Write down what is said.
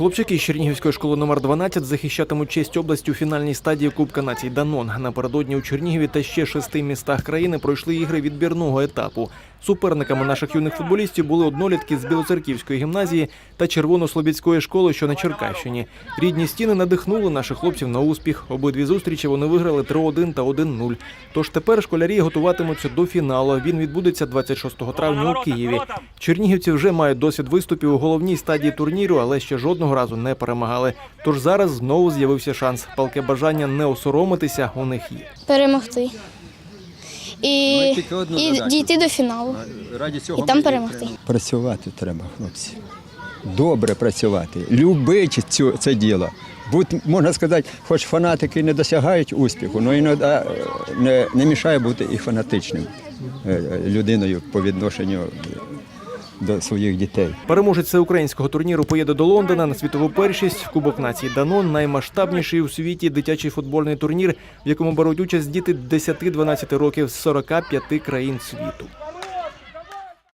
Хлопчики з Чернігівської школи номер 12 захищатимуть честь області у фінальній стадії Кубка націй Данон. Напередодні у Чернігові та ще шести містах країни пройшли ігри відбірного етапу. Суперниками наших юних футболістів були однолітки з Білоцерківської гімназії та Червонослобідської школи, що на Черкащині. Рідні стіни надихнули наших хлопців на успіх. Обидві зустрічі вони виграли 3-1 та 1-0. Тож тепер школярі готуватимуться до фіналу. Він відбудеться 26 травня у Києві. Чернігівці вже мають досвід виступів у головній стадії турніру, але ще жодного разу не перемагали. Тож зараз знову з'явився шанс. Палке бажання не осоромитися у них є. перемогти. І, Ну, і дійти до фіналу. Раді цього І там перемогти. Працювати треба, хлопці. Добре працювати, любити цю, це діло. Будь, можна сказати, хоч фанатики не досягають успіху, але іноді е, не, не мішає бути і фанатичним е, е, людиною по відношенню до своїх дітей. Переможець всеукраїнського турніру поїде до Лондона на світову першість. Кубок нації Данон наймасштабніший у світі дитячий футбольний турнір, в якому беруть участь діти 10-12 років з 45 країн світу.